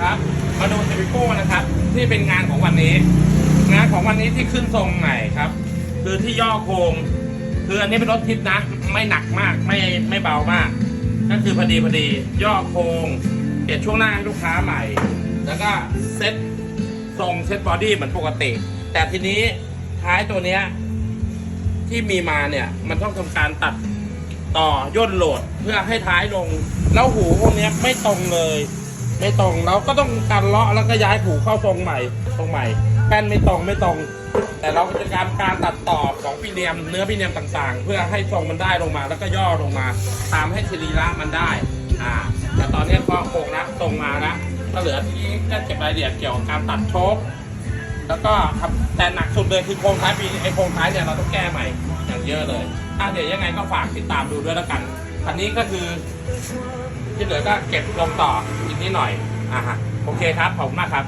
ครับ มาดูเทวิโก้นะครับ ที่เป็นงานของวันนี้ งานของวันนี้ที่ขึ้นทรงใหม่ครับ คือที่ย่อโครงคืออันนี้เป็นรถทิปนะ ไม่หนักมากไม่ไม่เบามาก ก็คือพอดีพอดีย่อโครงเปลี่ยนช่วงหน้าให้ลูกค้าใหม่ แล้วก็เซ็ตทรงเซ็ตบอดี้เหมือนปกติ แต่ทีนี้ท้ายตัวเนี้ยที่มีมาเนี่ยมันต้องทำการตัดต่อย่นโหลดเพื่อให้ท้ายลง แล้วหูพวกนี้ไม่ตรงเลย ไม่ตรงเราก็ต้องการเลาะแล้วก็ย้ายหูเข้าทรงใหม่ทรงใหม่แป้นไม่ตรงไม่ตรง แต่เราก็จะการการตัดต่อของพีเนียม เนื้อพีเนียมต่างๆ เพื่อให้ทรงมันได้ลงมา แล้วก็ย่อลงมาตามให้สรีระมันได้อ่าแต่ตอนนี้ก็โครงละตรงมาแล้วก็เหลือที่จะเก็บรายละเอียดเกี่ยวกับการตัดโชคแล้วก็ครับแต่หนักสุดเลยคือโครงท้ายปีไอโครงท้ายเนี่ยเราต้องแก้ใหม่อย่างเยอะเลยอะเดี๋ยวยังไงก็ฝากติดตามดูด้วยแล้วกัน อันนี้ก็คือที่เหลือก็เก็บลงต่อ นิดหน่อยอะฮะโอเคครับขอบคุณมากครับ